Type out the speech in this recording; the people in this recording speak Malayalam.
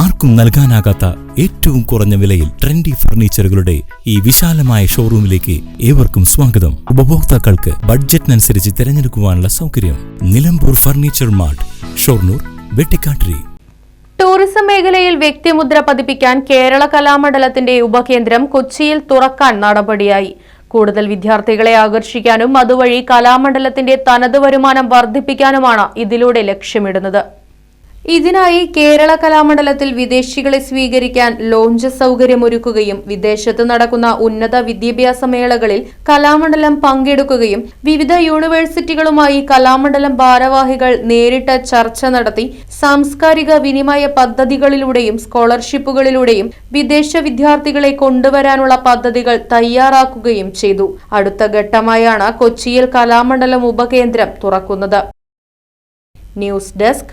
ആർക്കും നൽകാനാകാത്ത ഏറ്റവും കുറഞ്ഞ വിലയിൽ ട്രെൻഡി ഫർണിച്ചറുകളുടെ ഈ വിശാലമായ ഷോറൂമിലേക്ക് ഏവർക്കും സ്വാഗതം. ഉപഭോക്താക്കൾക്ക് ബഡ്ജറ്റിനനുസരിച്ച് തിരഞ്ഞെടുക്കുവാനുള്ള സൗകര്യം Nilambur furniture mart Shoranur Vettikkattiri. Tourism മേഖലയിൽ വ്യക്തിമുദ്ര പതിപ്പിക്കാൻ കേരള കലാമണ്ഡലത്തിന്റെ ഉപകേന്ദ്രം കൊച്ചിയിൽ തുറക്കാൻ നടപടിയായി. കൂടുതൽ വിദ്യാർത്ഥികളെ ആകർഷിക്കാനും അതുവഴി കലാമണ്ഡലത്തിന്റെ തനത് വരുമാനം വർദ്ധിപ്പിക്കാനുമാണ് ഇതിലൂടെ ലക്ഷ്യമിടുന്നത്. ഇതിനായി കേരള കലാമണ്ഡലത്തിൽ വിദേശികളെ സ്വീകരിക്കാൻ ലോഞ്ച് സൗകര്യമൊരുക്കുകയും വിദേശത്ത് നടക്കുന്ന ഉന്നത വിദ്യാഭ്യാസ മേളകളിൽ കലാമണ്ഡലം പങ്കെടുക്കുകയും വിവിധ യൂണിവേഴ്സിറ്റികളുമായി കലാമണ്ഡലം ഭാരവാഹികൾ നേരിട്ട് ചർച്ച നടത്തി സാംസ്കാരിക വിനിമയ പദ്ധതികളിലൂടെയും സ്കോളർഷിപ്പുകളിലൂടെയും വിദേശ വിദ്യാർത്ഥികളെ കൊണ്ടുവരാനുള്ള പദ്ധതികൾ തയ്യാറാക്കുകയും ചെയ്തു. അടുത്ത ഘട്ടമായാണ് കൊച്ചിയിൽ കലാമണ്ഡലം ഉപകേന്ദ്രം തുറക്കുന്നത്. News desk